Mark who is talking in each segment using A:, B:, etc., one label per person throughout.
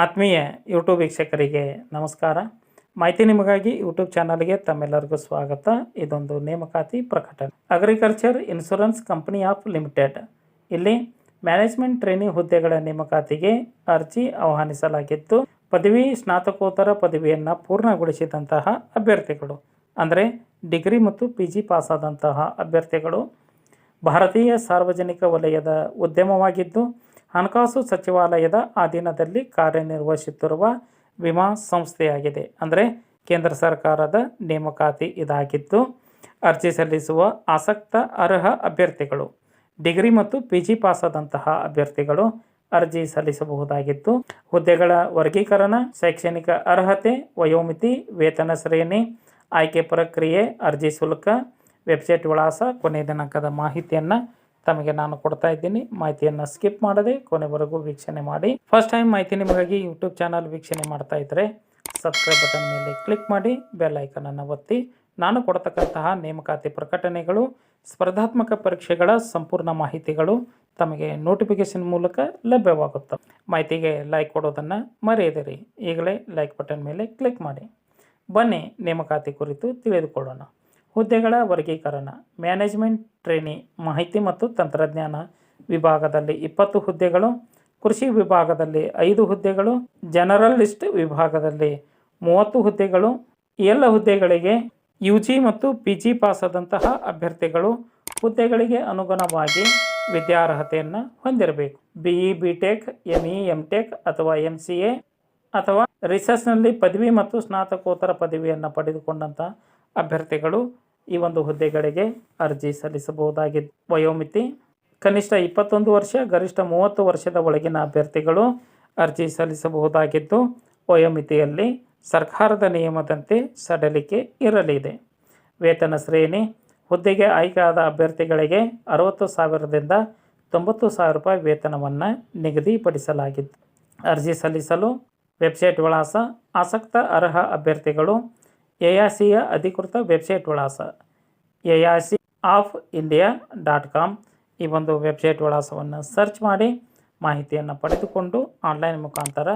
A: ಆತ್ಮೀಯ ಯೂಟ್ಯೂಬ್ ವೀಕ್ಷಕರಿಗೆ ನಮಸ್ಕಾರ. ಮಾಹಿತಿ ನಿಮಗಾಗಿ ಯೂಟ್ಯೂಬ್ ಚಾನಲ್ಗೆ ತಮ್ಮೆಲ್ಲರಿಗೂ ಸ್ವಾಗತ. ಇದೊಂದು ನೇಮಕಾತಿ ಪ್ರಕಟಣೆ. Agriculture insurance company of limited ಇಲ್ಲಿ ಮ್ಯಾನೇಜ್ಮೆಂಟ್ ಟ್ರೈನಿಂಗ್ ಹುದ್ದೆಗಳ ನೇಮಕಾತಿಗೆ ಅರ್ಜಿ ಆಹ್ವಾನಿಸಲಾಗಿತ್ತು. ಪದವಿ, ಸ್ನಾತಕೋತ್ತರ ಪದವಿಯನ್ನು ಪೂರ್ಣಗೊಳಿಸಿದಂತಹ ಅಭ್ಯರ್ಥಿಗಳು, ಅಂದರೆ ಡಿಗ್ರಿ ಮತ್ತು ಪಿ ಜಿ ಪಾಸಾದಂತಹ ಅಭ್ಯರ್ಥಿಗಳು, ಭಾರತೀಯ ಸಾರ್ವಜನಿಕ ವಲಯದ ಉದ್ಯಮವಾಗಿದ್ದು ಹಣಕಾಸು ಸಚಿವಾಲಯದ ಅಧೀನದಲ್ಲಿ ಕಾರ್ಯನಿರ್ವಹಿಸುತ್ತಿರುವ ವಿಮಾ ಸಂಸ್ಥೆಯಾಗಿದೆ. ಅಂದರೆ ಕೇಂದ್ರ ಸರ್ಕಾರದ ನೇಮಕಾತಿ ಇದಾಗಿದ್ದು, ಅರ್ಜಿ ಸಲ್ಲಿಸುವ ಆಸಕ್ತ ಅರ್ಹ ಅಭ್ಯರ್ಥಿಗಳು, ಡಿಗ್ರಿ ಮತ್ತು ಪಿ ಜಿ ಪಾಸಾದಂತಹ ಅಭ್ಯರ್ಥಿಗಳು ಅರ್ಜಿ ಸಲ್ಲಿಸಬಹುದಾಗಿತ್ತು. ಹುದ್ದೆಗಳ ವರ್ಗೀಕರಣ, ಶೈಕ್ಷಣಿಕ ಅರ್ಹತೆ, ವಯೋಮಿತಿ, ವೇತನ ಶ್ರೇಣಿ, ಆಯ್ಕೆ ಪ್ರಕ್ರಿಯೆ, ಅರ್ಜಿ ಶುಲ್ಕ, ವೆಬ್ಸೈಟ್ ವಿಳಾಸ ಕೊನೆಯ ದಿನಾಂಕದ ಮಾಹಿತಿಯನ್ನು ತಮಗೆ ನಾನು ಕೊಡ್ತಾ ಇದ್ದೀನಿ. ಮಾಹಿತಿಯನ್ನು ಸ್ಕಿಪ್ ಮಾಡದೆ ಕೊನೆವರೆಗೂ ವೀಕ್ಷಣೆ ಮಾಡಿ. ಫಸ್ಟ್ ಟೈಮ್ ಮಾಹಿತಿ ನಿಮಗಾಗಿ ಯೂಟ್ಯೂಬ್ ಚಾನಲ್ ವೀಕ್ಷಣೆ ಮಾಡ್ತಾ ಇದ್ದರೆ ಸಬ್ಸ್ಕ್ರೈಬ್ ಬಟನ್ ಮೇಲೆ ಕ್ಲಿಕ್ ಮಾಡಿ ಬೆಲ್ ಐಕನನ್ನು ಒತ್ತಿ. ನಾನು ಕೊಡ್ತಕ್ಕಂತಹ ನೇಮಕಾತಿ ಪ್ರಕಟಣೆಗಳು, ಸ್ಪರ್ಧಾತ್ಮಕ ಪರೀಕ್ಷೆಗಳ ಸಂಪೂರ್ಣ ಮಾಹಿತಿಗಳು ತಮಗೆ ನೋಟಿಫಿಕೇಶನ್ ಮೂಲಕ ಲಭ್ಯವಾಗುತ್ತೆ ಮಾಹಿತಿಗೆ ಲೈಕ್ ಕೊಡೋದನ್ನು ಮರೆಯದಿರಿ. ಈಗಲೇ ಲೈಕ್ ಬಟನ್ ಮೇಲೆ ಕ್ಲಿಕ್ ಮಾಡಿ. ಬನ್ನಿ ನೇಮಕಾತಿ ಕುರಿತು ತಿಳಿದುಕೊಳ್ಳೋಣ. ಹುದ್ದೆಗಳ ವರ್ಗೀಕರಣ, ಮ್ಯಾನೇಜ್ಮೆಂಟ್ ಟ್ರೇನಿ, ಮಾಹಿತಿ ಮತ್ತು ತಂತ್ರಜ್ಞಾನ ವಿಭಾಗದಲ್ಲಿ ಇಪ್ಪತ್ತು ಹುದ್ದೆಗಳು, ಕೃಷಿ ವಿಭಾಗದಲ್ಲಿ ಐದು ಹುದ್ದೆಗಳು ಜನರಲಿಸ್ಟ್ ವಿಭಾಗದಲ್ಲಿ ಮೂವತ್ತು ಹುದ್ದೆಗಳು, ಎಲ್ಲ ಹುದ್ದೆಗಳಿಗೆ ಯು ಜಿ ಮತ್ತು ಪಿ ಜಿ ಪಾಸಾದಂತಹ ಅಭ್ಯರ್ಥಿಗಳು ಹುದ್ದೆಗಳಿಗೆ ಅನುಗುಣವಾಗಿ ವಿದ್ಯಾರ್ಹತೆಯನ್ನು ಹೊಂದಿರಬೇಕು. B E B Tech M E M Tech ಅಥವಾ ಎಂ ಸಿ ಎ ಅಥವಾ ರಿಸರ್ಚ್ನಲ್ಲಿ ಪದವಿ ಮತ್ತು ಸ್ನಾತಕೋತ್ತರ ಪದವಿಯನ್ನು ಪಡೆದುಕೊಂಡಂಥ ಅಭ್ಯರ್ಥಿಗಳು ಈ ಒಂದು ಹುದ್ದೆಗಳಿಗೆ ಅರ್ಜಿ ಸಲ್ಲಿಸಬಹುದಾಗಿದೆ ವಯೋಮಿತಿ, ಕನಿಷ್ಠ ಇಪ್ಪತ್ತೊಂದು ವರ್ಷ, ಗರಿಷ್ಠ ಮೂವತ್ತು ವರ್ಷದ ಒಳಗಿನ ಅಭ್ಯರ್ಥಿಗಳು ಅರ್ಜಿ ಸಲ್ಲಿಸಬಹುದಾಗಿದ್ದು, ವಯೋಮಿತಿಯಲ್ಲಿ ಸರ್ಕಾರದ ನಿಯಮದಂತೆ ಸಡಲಿಕೆ ಇರಲಿದೆ. ವೇತನ ಶ್ರೇಣಿ, ಹುದ್ದೆಗೆ ಆಯ್ಕೆಯಾದ ಅಭ್ಯರ್ಥಿಗಳಿಗೆ ಅರವತ್ತು ಸಾವಿರದಿಂದ ತೊಂಬತ್ತು ಸಾವಿರ ರೂಪಾಯಿ ವೇತನವನ್ನು ನಿಗದಿಪಡಿಸಲಾಗಿದೆ ಅರ್ಜಿ ಸಲ್ಲಿಸಲು ವೆಬ್ಸೈಟ್ ವಿಳಾಸ ಆಸಕ್ತ ಅರ್ಹ ಅಭ್ಯರ್ಥಿಗಳು ಎಯಾಸಿಯ ಅಧಿಕೃತ ವೆಬ್ಸೈಟ್ ವಿಳಾಸ AIC of India dot com. ಈ ಒಂದು ವೆಬ್ಸೈಟ್ ವಿಳಾಸವನ್ನು ಸರ್ಚ್ ಮಾಡಿ ಮಾಹಿತಿಯನ್ನು ಪಡೆದುಕೊಂಡು ಆನ್ಲೈನ್ ಮುಖಾಂತರ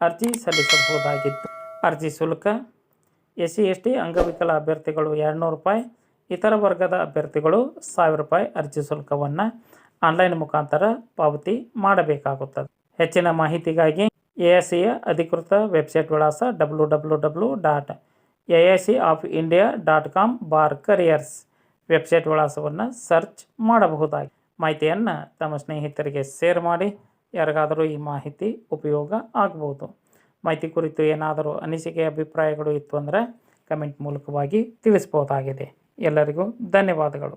A: ಅರ್ಜಿ ಸಲ್ಲಿಸಬಹುದಾಗಿತ್ತು. ಅರ್ಜಿ ಶುಲ್ಕ, ಎಸ್ ಸಿ, ಎಸ್ ಟಿ, ಅಂಗವಿಕಲ ಅಭ್ಯರ್ಥಿಗಳು ಎರಡುನೂರು ರೂಪಾಯಿ, ಇತರ ವರ್ಗದ ಅಭ್ಯರ್ಥಿಗಳು ಸಾವಿರ ರೂಪಾಯಿ ಅರ್ಜಿ ಶುಲ್ಕವನ್ನು ಆನ್ಲೈನ್ ಮುಖಾಂತರ ಪಾವತಿ ಮಾಡಬೇಕಾಗುತ್ತದೆ. ಹೆಚ್ಚಿನ ಮಾಹಿತಿಗಾಗಿ ಎ ಎಸ್ ಸಿಯ ಅಧಿಕೃತ ವೆಬ್ಸೈಟ್ ವಿಳಾಸ W W W dot A of India dot com bar careers website ವಿಳಾಸವನ್ನು ಸರ್ಚ್ ಮಾಡಬಹುದಾಗಿ. ಮಾಹಿತಿಯನ್ನು ತಮ್ಮ ಸ್ನೇಹಿತರಿಗೆ ಶೇರ್ ಮಾಡಿ, ಯಾರಿಗಾದರೂ ಈ ಮಾಹಿತಿ ಉಪಯೋಗ ಆಗ್ಬೋದು. ಮಾಹಿತಿ ಕುರಿತು ಏನಾದರೂ ಅನಿಸಿಕೆ, ಅಭಿಪ್ರಾಯಗಳು ಇತ್ತು ಅಂದರೆ ಕಮೆಂಟ್ ಮೂಲಕವಾಗಿ ತಿಳಿಸ್ಬೋದಾಗಿದೆ. ಎಲ್ಲರಿಗೂ ಧನ್ಯವಾದಗಳು.